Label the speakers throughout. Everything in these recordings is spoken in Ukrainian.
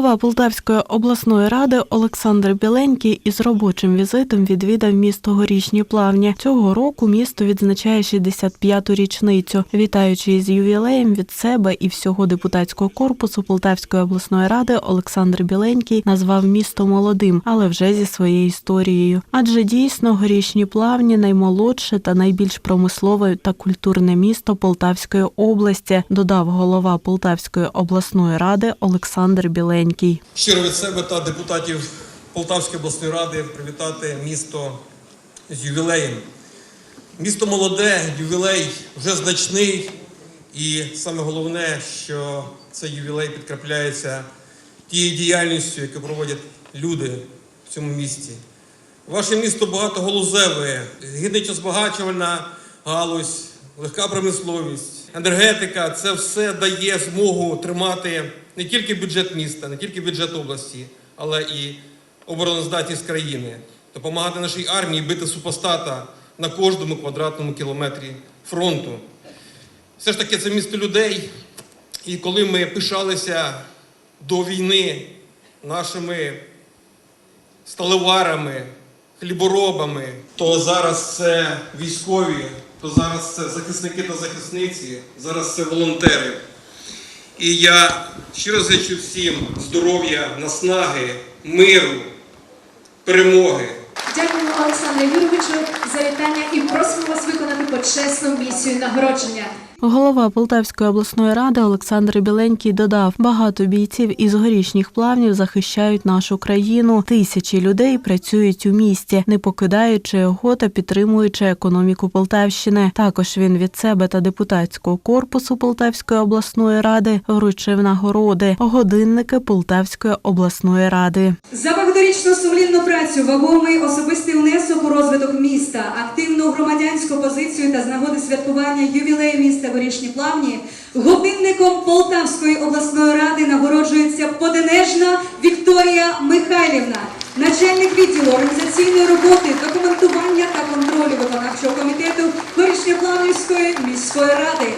Speaker 1: Голова Полтавської обласної ради Олександр Біленький із робочим візитом відвідав місто Горішні Плавні. Цього року місто відзначає 65-ту річницю. Вітаючи із ювілеєм від себе і всього депутатського корпусу Полтавської обласної ради, Олександр Біленький назвав місто молодим, але вже зі своєю історією. Адже дійсно Горішні Плавні наймолодше та найбільш промислове та культурне місто Полтавської області, додав голова Полтавської обласної ради Олександр Біленький.
Speaker 2: Щиро від себе та депутатів Полтавської обласної ради привітати місто з ювілеєм. Місто молоде, ювілей вже значний, і саме головне, що цей ювілей підкрапляється тією діяльністю, яку проводять люди в цьому місті. Ваше місто багатоголузеве, гідничо-збагачувальна галузь, легка промисловість, енергетика це все дає змогу тримати не тільки бюджет міста, не тільки бюджет області, але і обороноздатність країни, допомагати нашій армії бити супостата на кожному квадратному кілометрі фронту. Все ж таки, це місто людей. І коли ми пишалися до війни нашими сталеварами, хліборобами, то зараз це військові, то зараз це захисники та захисниці, зараз це волонтери. І я щиро зичу всім здоров'я, наснаги, миру, перемоги.
Speaker 3: Дякуємо Олександру Юровичу за вітання і просимо вас виконати почесну місію нагородження.
Speaker 1: Голова Полтавської обласної ради Олександр Біленький додав: багато бійців із горішніх плавнів захищають нашу країну. Тисячі людей працюють у місті, не покидаючи його та підтримуючи економіку Полтавщини. Також він від себе та депутатського корпусу Полтавської обласної ради вручив нагороди годинники Полтавської обласної ради.
Speaker 4: За багаторічну сумлінну працю, вагомий особистий внесок у розвиток міста, активну громадянську позицію та з нагоди святкування ювілею міста Горішні Плавні, годинником Полтавської обласної ради нагороджується Поденежна Вікторія Михайлівна, начальник відділу організаційної роботи, документування та контролю виконавчого комітету Горішньоплавнівської міської ради.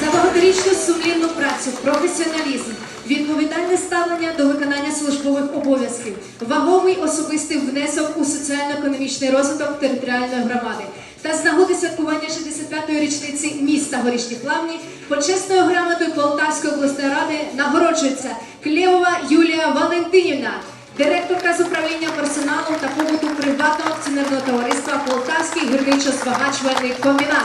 Speaker 3: За багаторічну сумлінну працю, професіоналізм, відповідальне ставлення до виконання службових обов'язків, вагомий особистий внесок у соціально-економічний розвиток територіальної громади та з нагоди святкування 65-ї річниці міста Горішні Плавні почесною грамотою Полтавської обласної ради нагороджується Клєвова Юлія Валентинівна, директорка з управління персоналу та побуту приватного акціонерного товариства Полтавський гірничо-збагачувальний комбінат.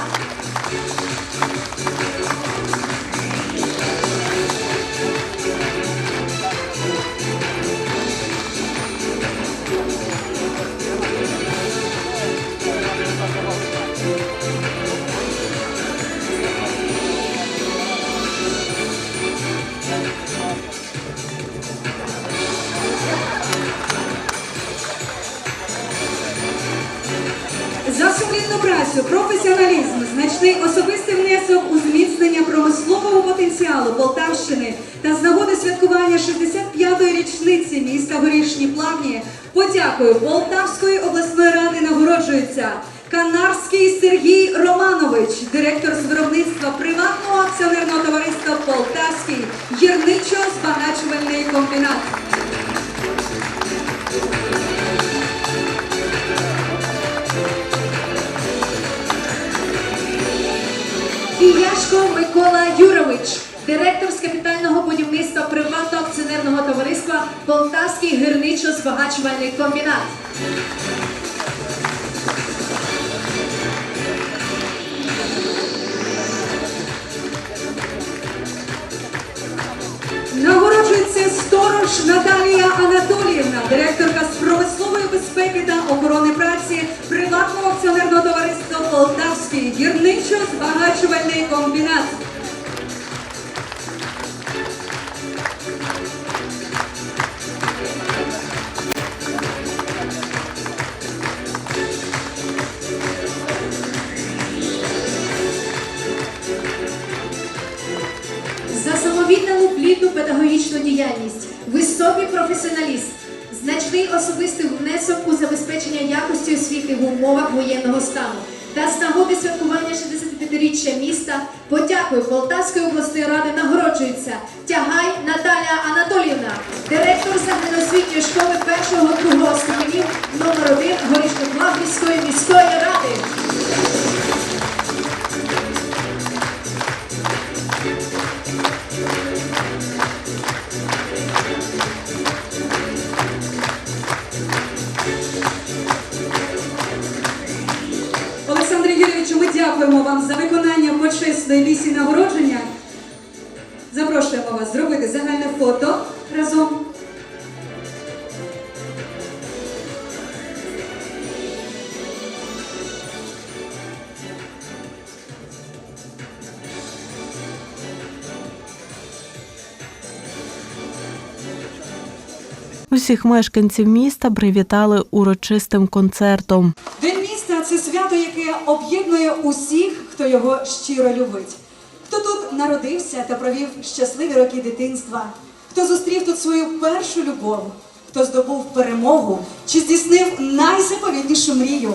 Speaker 4: Значний особистий внесок у зміцнення промислового потенціалу Полтавщини та з нагоди святкування 65-ї річниці міста Горішні Плавні подякою Полтавської обласної ради нагороджується Канарський Сергій Романович, директор з виробництва приватного акціонерного товариства Полтавський гірничо-збагачувальний комбінат.
Speaker 3: Кияшко Микола Юрович, директор з капітального будівництва приватного акціонерного товариства Полтавський гірничо-збагачувальний комбінат.
Speaker 4: Нагороджується сторож Наталія Анатоліївна, директорка з промислової безпеки та охорони праці приватного акціонерного товариства Полтавський гірничо-збагачувальний комбінат.
Speaker 3: За самовіддану плідну педагогічну діяльність, високий професіоналіст, значний особистий внесок у забезпечення якості освіти в умовах воєнного стану. Та з нагоди святкування 65-річчя міста подякою Полтавської обласної ради нагороджується Тягай Наталя Анатоліївна, директор загальноосвітньої школи першого другого ступенів номер 1 Горішньоплавнівської міської
Speaker 1: Усіх мешканців міста привітали урочистим концертом.
Speaker 4: День міста це свято, яке об'єднує усіх, хто його щиро любить. Хто тут народився та провів щасливі роки дитинства, хто зустрів тут свою першу любов, хто здобув перемогу чи здійснив найзаповітнішу мрію.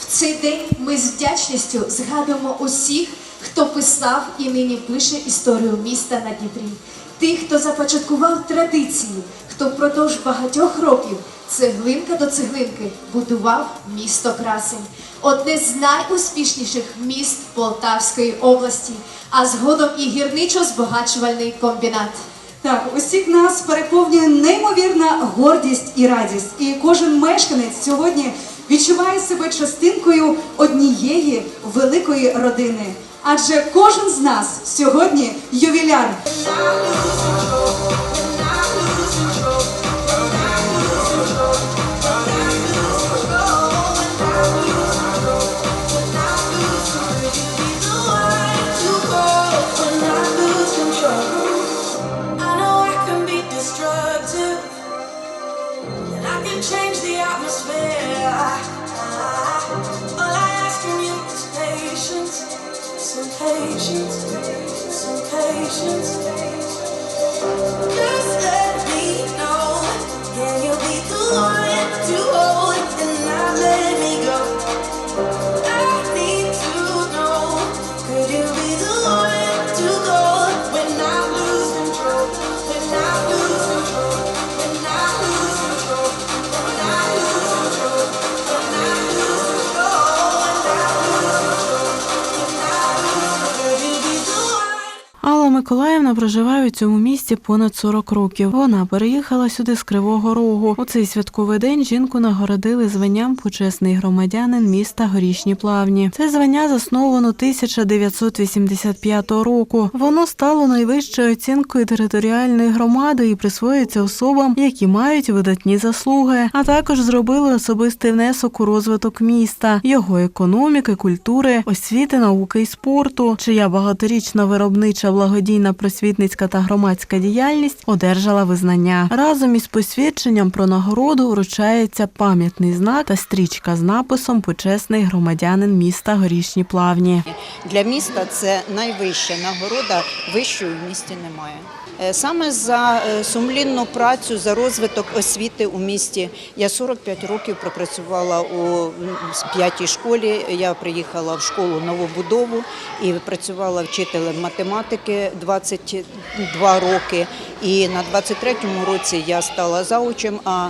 Speaker 3: В цей день ми з вдячністю згадуємо усіх, хто писав і нині пише історію міста на Дніпрі. Тих, хто започаткував традиції, хто впродовж багатьох років цеглинка до цеглинки будував місто красень. Одне з найуспішніших міст Полтавської області, а згодом і гірничо-збагачувальний комбінат.
Speaker 4: Так, усіх нас переповнює неймовірна гордість і радість. І кожен мешканець сьогодні відчуває себе частинкою однієї великої родини. Адже кожен з нас сьогодні ювіляр.
Speaker 1: Миколаївна проживає у цьому місті понад 40 років. Вона переїхала сюди з Кривого Рогу. У цей святковий день жінку нагородили званням почесний громадянин міста Горішні Плавні. Це звання засновано 1985 року. Воно стало найвищою оцінкою територіальної громади і присвоюється особам, які мають видатні заслуги, а також зробили особистий внесок у розвиток міста, його економіки, культури, освіти, науки і спорту, чия багаторічна виробнича благодійна просвітницька та громадська діяльність одержала визнання. Разом із посвідченням про нагороду вручається пам'ятний знак та стрічка з написом Почесний громадянин міста Горішні Плавні.
Speaker 5: Для міста це найвища нагорода, вищої в місті немає. Е, Саме за е, сумлінну працю за розвиток освіти у місті. Я 45 років пропрацювала у п'ятій школі. Я приїхала в школу новобудову і працювала вчителем математики 22 роки. І на 23-му році я стала заучем, а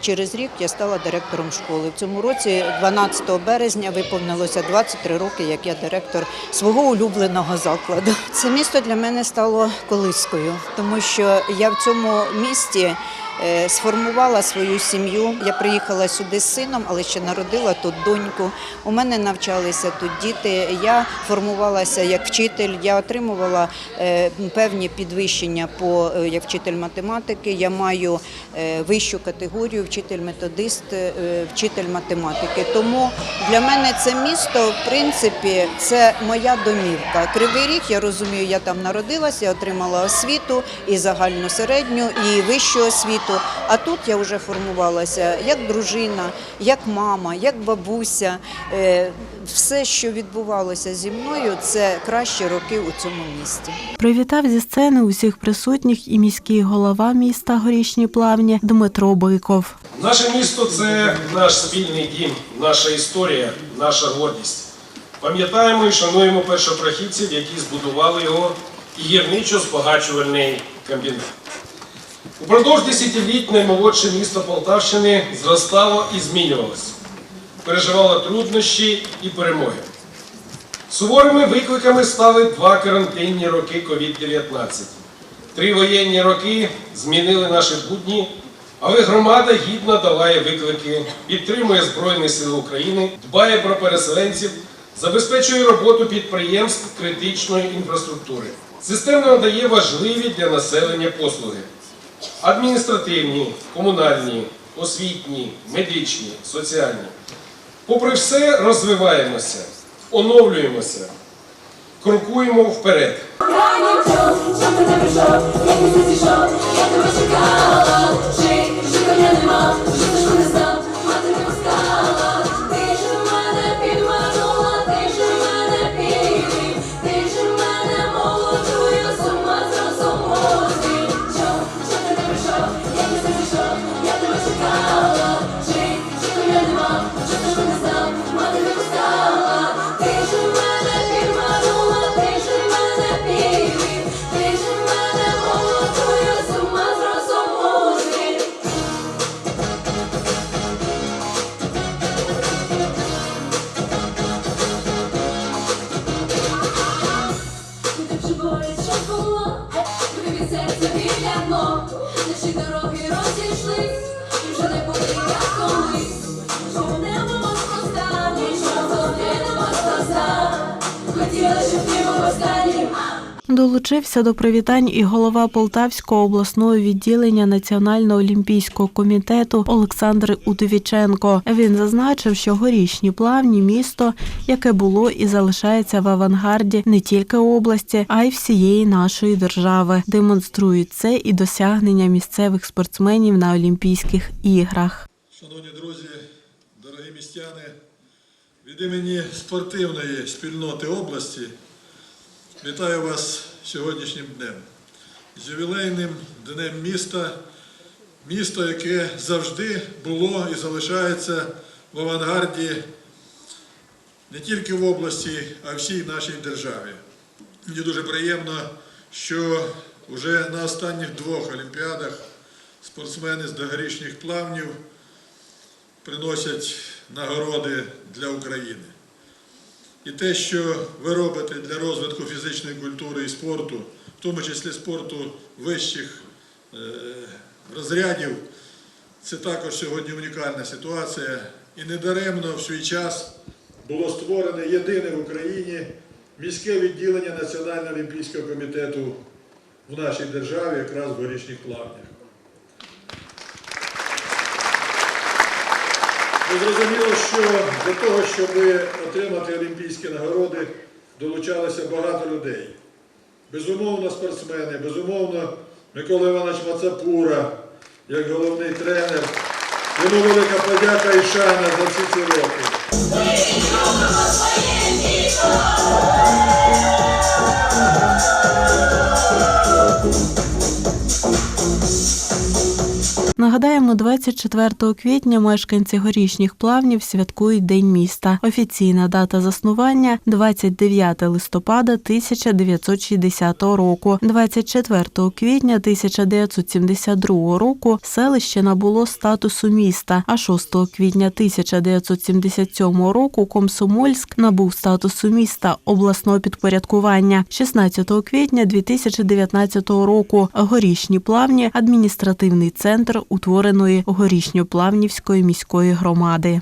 Speaker 5: через рік я стала директором школи. В цьому році, 12 березня, виповнилося 23 роки, як я директор свого улюбленого закладу. Це місто для мене стало колискою, тому що я в цьому місті. Е, Сформувала свою сім'ю. Я приїхала сюди з сином, але ще народила тут доньку. У мене навчалися тут діти. Я формувалася як вчитель. Я отримувала е, певні підвищення по е, як вчитель математики. Я маю вищу категорію вчитель-методист, вчитель математики. Тому для мене це місто, в принципі, це моя домівка. Кривий ріг, я розумію, я там народилася, я отримала освіту і загальну середню, і вищу освіту. Світу. А тут я вже формувалася як дружина, як мама, як бабуся. Е, Все, що відбувалося зі мною, це кращі роки у цьому місті.
Speaker 1: Привітав зі сцени усіх присутніх і міський голова міста Горішні Плавні Дмитро Биков.
Speaker 6: Наше місто це наш спільний дім, наша історія, наша гордість. Пам'ятаємо і шануємо першопрохідців, які збудували його і гірничо-збагачувальний комбінат. Упродовж десятиліть наймолодше місто Полтавщини зростало і змінювалося, переживало труднощі і перемоги. Суворими викликами стали два карантинні роки COVID-19. Три воєнні роки змінили наші будні, але громада гідно долає виклики, підтримує Збройні Сили України, дбає про переселенців, забезпечує роботу підприємств критичної інфраструктури. Системно надає важливі для населення послуги. Адміністративні, комунальні, освітні, медичні, соціальні. Попри все, розвиваємося, оновлюємося, крокуємо вперед.
Speaker 7: Куди
Speaker 1: Долучився до привітань і голова Полтавського обласного відділення Національного олімпійського комітету Олександр Удовіченко. Він зазначив, що горішні плавні місто, яке було і залишається в авангарді не тільки області, а й всієї нашої держави. Демонструють це і досягнення місцевих спортсменів на Олімпійських іграх.
Speaker 8: Шановні друзі, дорогі містяни, від імені спортивної спільноти області вітаю вас сьогоднішнім днем. З ювілейним днем міста, місто, яке завжди було і залишається в авангарді не тільки в області, а всій нашій державі. Мені дуже приємно, що вже на останніх двох олімпіадах спортсмени з догорішніх плавнів приносять нагороди для України. І те, що ви робите для розвитку фізичної культури і спорту, в тому числі спорту вищих е, розрядів, це також сьогодні унікальна ситуація. І недаремно в свій час було створене єдине в Україні міське відділення Національного олімпійського комітету в нашій державі, якраз в горішніх плавнях. Ви зрозуміло, що для того, щоб отримати олімпійські нагороди, долучалося багато людей. Безумовно, спортсмени, безумовно, Микола Іванович Мацапура, як головний тренер. Йому велика подяка і шана за всі ці роки.
Speaker 1: Нагадаємо, 24 квітня мешканці горішніх плавнів святкують День міста. Офіційна дата заснування 29 листопада 1960 року. 24 квітня 1972 року селище набуло статусу міста, а 6 квітня 1977 року Комсомольськ набув статусу міста обласного підпорядкування. 16 квітня 2019 року горішні плавні адміністративний центр утвореної горішньоплавнівської міської громади.